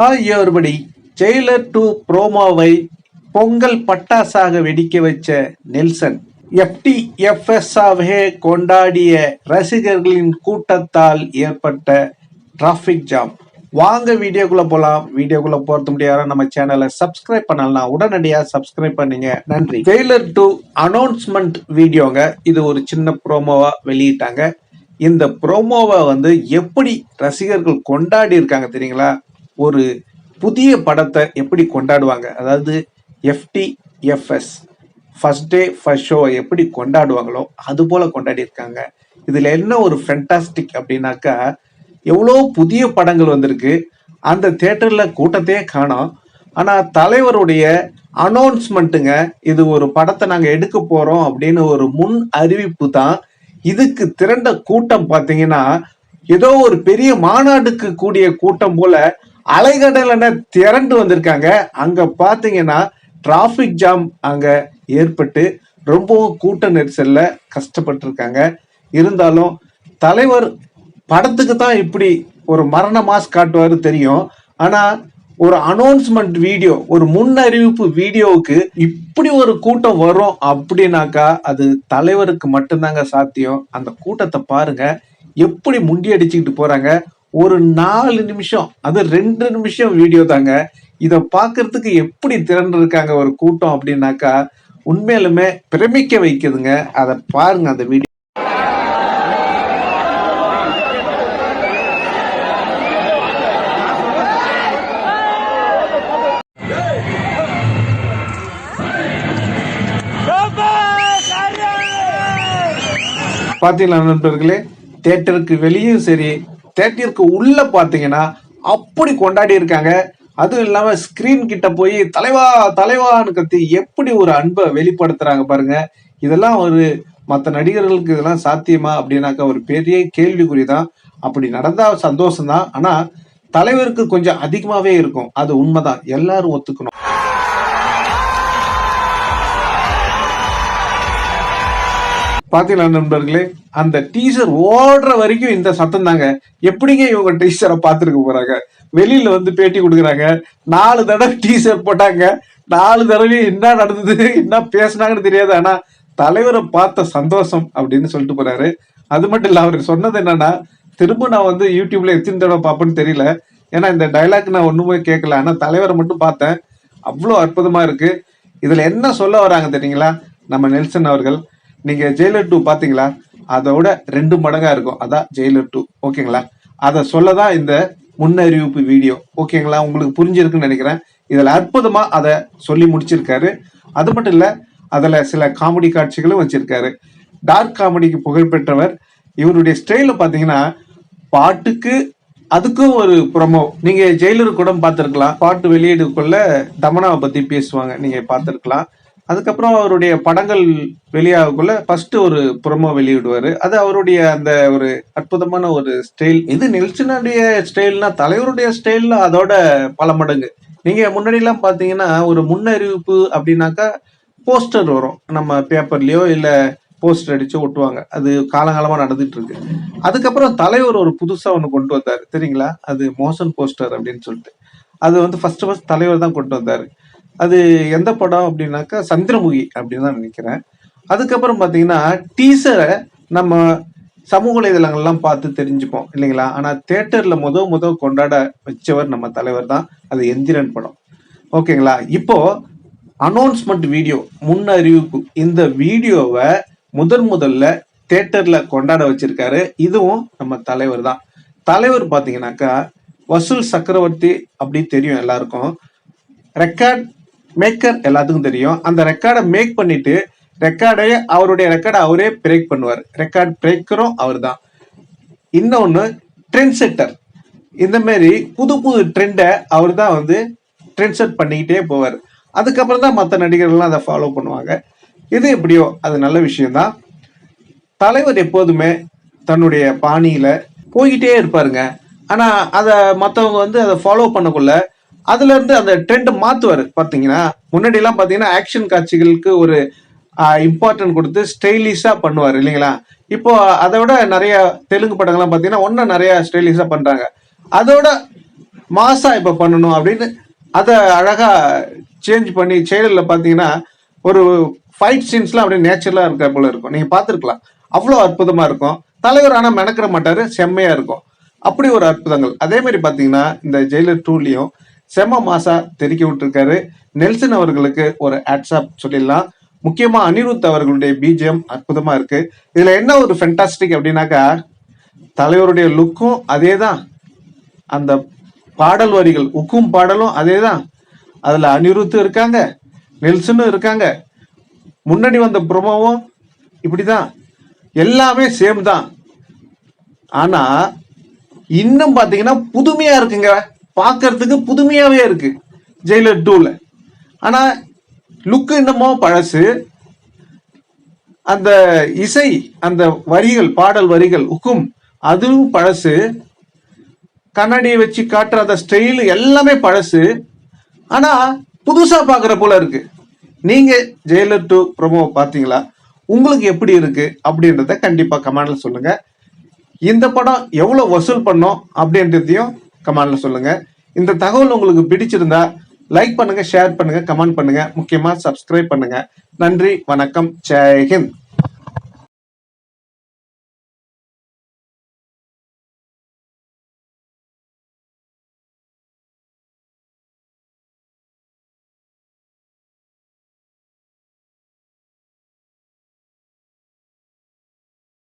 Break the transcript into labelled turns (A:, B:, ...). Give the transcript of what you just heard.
A: Hi everybody Jailer two ப்ரோமோவை பொங்கல் பட்டாசாக வெடிக்க வச்ச நெல்சன். எஃப்டி எஃப்எஸ்ஆவே கொண்டாடிய ரசிகர்களின் கூட்டத்தால் ஏற்பட்ட டிராஃபிக் ஜாம் வாங்க வீடியோக்குள்ள போலாம். வீடியோக்குள்ள போறது முடியாத நம்ம சேனலை சப்ஸ்கிரைப் பண்ணலாம் உடனடியாக சப்ஸ்கிரைப் பண்ணீங்க. நன்றி. ஜெயிலர் டு அனௌன்ஸ்மெண்ட் வீடியோங்க. இது ஒரு சின்ன ப்ரோமோவா வெளியிட்டாங்க. இந்த ப்ரோமோவை வந்து எப்படி ரசிகர்கள் கொண்டாடி இருக்காங்க தெரியுங்களா? ஒரு புதிய படத்தை எப்படி கொண்டாடுவாங்க? அதாவது FD FS first day first show எப்படி கொண்டாடுவாங்களோ அது போல கொண்டாடி இருக்காங்க இதுல என்ன ஒரு ஃபென்டாஸ்டிக் அப்படின்னாக்கா எவ்வளோ புதிய படங்கள் வந்திருக்கு. அந்த தேட்டர்ல கூட்டத்தையே காணோம். ஆனா தலைவருடைய அனௌன்ஸ்மெண்ட்டுங்க இது ஒரு படத்தை நாங்கள் எடுக்க போறோம் அப்படின்னு ஒரு முன் அறிவிப்பு தான். இதுக்கு திரண்ட கூட்டம் பார்த்தீங்கன்னா ஏதோ ஒரு பெரிய மாநாடுக்கு கூடிய கூட்டம் போல அலைகடலென திரண்டு வந்திருக்காங்க. அங்க பாத்தீங்கன்னா டிராஃபிக் ஜாம் அங்க ஏற்பட்டு ரொம்பவும் கூட்ட நெரிசல்ல கஷ்டப்பட்டிருக்காங்க. இருந்தாலும் தலைவர் படத்துக்கு தான் இப்படி ஒரு மரண மாஸ் காட்டுவாரு தெரியும். ஆனா ஒரு அனௌன்ஸ்மெண்ட் வீடியோ ஒரு முன் அறிவிப்பு வீடியோவுக்கு இப்படி ஒரு கூட்டம் வரும் அப்படின்னாக்கா அது தலைவருக்கு மட்டும்தாங்க சாத்தியம். அந்த கூட்டத்தை பாருங்க. எப்படி முண்டி அடிச்சுக்கிட்டு போறாங்க. ஒரு நாலு நிமிஷம் அது ரெண்டு நிமிஷம் வீடியோ தாங்க. இதை பார்க்கறதுக்கு எப்படி திரண்டு இருக்காங்க ஒரு கூட்டம் அப்படின்னாக்கா உண்மையிலுமே பிரமிக்க வைக்குதுங்க. அதை பாருங்க அந்த வீடியோ பாத்தீங்களா நண்பர்களே? தேட்டருக்கு வெளியும் சரி தேட்டருக்கு உள்ளே பார்த்தீங்கன்னா அப்படி கொண்டாடி இருக்காங்க. அதுவும் இல்லாமல் ஸ்க்ரீன் கிட்ட போய் தலைவா தலைவான்னு கத்தி எப்படி ஒரு அன்பை வெளிப்படுத்துறாங்க பாருங்க. இதெல்லாம் ஒரு மற்ற நடிகர்களுக்கு இதெல்லாம் சாத்தியமா அப்படின்னாக்கா ஒரு பெரிய கேள்விக்குறி தான். அப்படி நடந்தா சந்தோஷம்தான். ஆனால் தலைவருக்கு கொஞ்சம் அதிகமாகவே இருக்கும். அது உண்மைதான். எல்லாரும் ஒத்துக்கணும். பாத்தீங்களா நண்பர்களே? அந்த டீசர் ஓடுற வரைக்கும் இந்த சத்தம் தாங்க. எப்படிங்க இவங்க டீசரை பார்த்துருக்க போறாங்க? வெளியில வந்து பேட்டி கொடுக்குறாங்க. நாலு தடவை டீசர் போட்டாங்க. நாலு தடவையும் என்ன நடந்தது என்ன பேசுனாங்கன்னு தெரியாது. ஆனா தலைவரை பார்த்த சந்தோஷம் அப்படின்னு சொல்லிட்டு போறாரு. அது மட்டும் இல்லை அவர் சொன்னது என்னன்னா திரும்ப நான் வந்து யூடியூப்ல எத்தனை தடவை பார்ப்பேன்னு தெரியல. ஏன்னா இந்த டைலாக் நான் ஒண்ணுமே கேட்கல. ஆனா தலைவரை மட்டும் பார்த்தேன். அவ்வளோ அற்புதமா இருக்கு. இதுல என்ன சொல்ல வராங்க தெரியுங்களா? நம்ம நெல்சன் அவர்கள் நீங்க ஜெயிலர் டூ பாத்தீங்களா? அதோட ரெண்டு மடங்கா இருக்கும். அதான் ஜெயிலர் டூ ஓகேங்களா? அதை சொல்லதான் இந்த முன்னறிவிப்பு வீடியோ. ஓகேங்களா? உங்களுக்கு புரிஞ்சிருக்குன்னு நினைக்கிறேன். இதுல அற்புதமா அதை சொல்லி முடிச்சிருக்காரு. அது மட்டும் இல்ல அதுல சில காமெடி காட்சிகளும் வச்சிருக்காரு. டார்க் காமெடிக்கு புகழ்பெற்றவர் இவருடைய ஸ்டைல பாத்தீங்கன்னா பாட்டுக்கு அதுக்கும் ஒரு ப்ரொமோ நீங்க ஜெயிலர் கூட பார்த்திருக்கலாம் பாட்டு வெளியீடுக்குள்ள தமனாவை பத்தி பேசுவாங்க. நீங்க பார்த்திருக்கலாம் அதுக்கப்புறம் அவருடைய படங்கள் வெளியாகக்குள்ள ஃபர்ஸ்ட் ஒரு புறமோ வெளியிடுவார். அது அவருடைய அந்த ஒரு அற்புதமான ஒரு ஸ்டைல் இது நெல்சனுடைய ஸ்டைல்னா தலைவருடைய ஸ்டைல்ல அதோட பல மடங்கு. நீங்க முன்னாடிலாம் பார்த்தீங்கன்னா ஒரு முன்னறிவிப்பு அப்படின்னாக்கா போஸ்டர் வரும். நம்ம பேப்பர்லயோ இல்லை போஸ்டர் அடிச்சு ஒட்டுவாங்க. அது காலங்காலமாக நடந்துட்டு இருக்கு அதுக்கப்புறம் தலைவர் ஒரு புதுசாக ஒன்று கொண்டு வந்தாரு. தெரியுங்களா? அது மோசன் போஸ்டர் அப்படின்னு சொல்லிட்டு. அது வந்து ஃபர்ஸ்ட் ஃபர்ஸ்ட் தலைவர் தான் கொண்டு வந்தார். அது எந்த படம் அப்படின்னாக்கா சந்திரமுகி அப்படின்னு தான் நினைக்கிறேன். அதுக்கப்புறம் பார்த்தீங்கன்னா டீசரை நம்ம சமூக வலைதளங்கள்லாம் பார்த்து தெரிஞ்சுப்போம் இல்லைங்களா? ஆனால் தேட்டரில் முத முத கொண்டாட வச்சவர் நம்ம தலைவர் தான் அது எந்திரன் படம். ஓகேங்களா? இப்போ அனௌன்ஸ்மெண்ட் வீடியோ முன் அறிவிப்பு இந்த வீடியோவை முதன் முதல்ல தேட்டரில் கொண்டாட வச்சிருக்காரு இதுவும் நம்ம தலைவர் தான். தலைவர் பார்த்தீங்கன்னாக்கா வசூல் சக்கரவர்த்தி அப்படி தெரியும் எல்லாருக்கும். ரெக்கார்ட் மேக்கர் எல்லாத்துக்கும் தெரியும். அந்த ரெக்கார்டை மேக் பண்ணிட்டு ரெக்கார்டை அவருடைய ரெக்கார்டை அவரே பிரேக் பண்ணுவார். ரெக்கார்ட் பிரேக்கரும் அவர் தான் இன்னொன்று ட்ரெண்ட் செட்டர் இந்த மாதிரி புது புது ட்ரெண்டை அவர் தான் வந்து ட்ரெண்ட் செட் பண்ணிக்கிட்டே போவார். அதுக்கப்புறம் தான் மற்ற நடிகர்கள்லாம் அதை ஃபாலோ பண்ணுவாங்க. இது எப்படியோ அது நல்ல விஷயம்தான். தலைவர் எப்போதுமே தன்னுடைய பாணியில் போய்கிட்டே இருப்பாருங்க. ஆனால் அதை மற்றவங்க வந்து அதை ஃபாலோ பண்ணக்குள்ள அதுல இருந்து அந்த ட்ரெண்ட் மாத்துவாரு பாத்தீங்கன்னா முன்னாடி எல்லாம் பாத்தீங்கன்னா ஆக்ஷன் காட்சிகளுக்கு ஒரு இம்பார்ட்டன்ட் கொடுத்து ஸ்டைலிஷா பண்ணுவார் இல்லைங்களா? இப்போ அதை விட நிறைய தெலுங்கு படங்கள்லாம் பாத்தீங்கன்னா ஒன்னும் நிறைய ஸ்டைலிஷா பண்றாங்க. அதோட மாசா இப்ப பண்ணணும் அப்படின்னு அதை அழகா சேஞ்ச் பண்ணி செயலில் பார்த்தீங்கன்னா ஒரு ஃபைட் சீன்ஸ்லாம் அப்படியே நேச்சுரலா இருக்கிற போல இருக்கும். நீங்க பார்த்துருக்கலாம். அவ்வளோ அற்புதமா இருக்கும். தலைவர் ஆனால் மெனக்கிற மாட்டாரு செம்மையா இருக்கும். அப்படி ஒரு அற்புதங்கள். அதே மாதிரி பாத்தீங்கன்னா இந்த ஜெயிலர் டூலையும் செம்ம மாசா தெறிக்க விட்டுருக்காரு. நெல்சன் அவர்களுக்கு ஒரு ஆட்ஸ்அப் சொல்லிடலாம். முக்கியமா அனிருத் அவர்களுடைய பிஜிஎம் அற்புதமா இருக்கு. இதுல என்ன ஒரு ஃபென்டாஸ்டிக் அப்படின்னாக்கா தலைவருடைய லுக்கும் அதே தான் அந்த பாடல் வரிகள் உக்கும் பாடலும் அதே தான் அதுல அனிருத்தும் இருக்காங்க நெல்சனும் இருக்காங்க. முன்னாடி வந்த ப்ரொமோவும் இப்படிதான். எல்லாமே சேம் தான். ஆனா இன்னும் பாத்தீங்கன்னா புதுமையா இருக்குங்க. பார்க்கறதுக்கு புதுமையாவே இருக்கு ஜெயிலர் டூல ஆனா லுக்கு இன்னமோ பழசு. அந்த இசை அந்த வரிகள் பாடல் வரிகள் உக்கும் அதுவும் பழசு. கண்ணாடியை வச்சு காட்டுற அந்த ஸ்டைல் எல்லாமே பழசு. ஆனா புதுசா பாக்குற போல இருக்கு. நீங்க ஜெயிலர் டூ ப்ரோமோ பாத்தீங்களா உங்களுக்கு எப்படி இருக்கு அப்படின்றத கண்டிப்பா கமெண்ட்ல சொல்லுங்க. இந்த படம் எவ்வளவு வசூல் பண்ணோம் அப்படின்றதையும் கமெண்ட்ல சொல்லுங்க. இந்த தகவல் உங்களுக்கு பிடிச்சிருந்தா லைக் பண்ணுங்க ஷேர் பண்ணுங்க கமெண்ட் பண்ணுங்க. முக்கியமா சப்ஸ்கிரைப் பண்ணுங்க. நன்றி வணக்கம். ஜெய்ஹிந்த்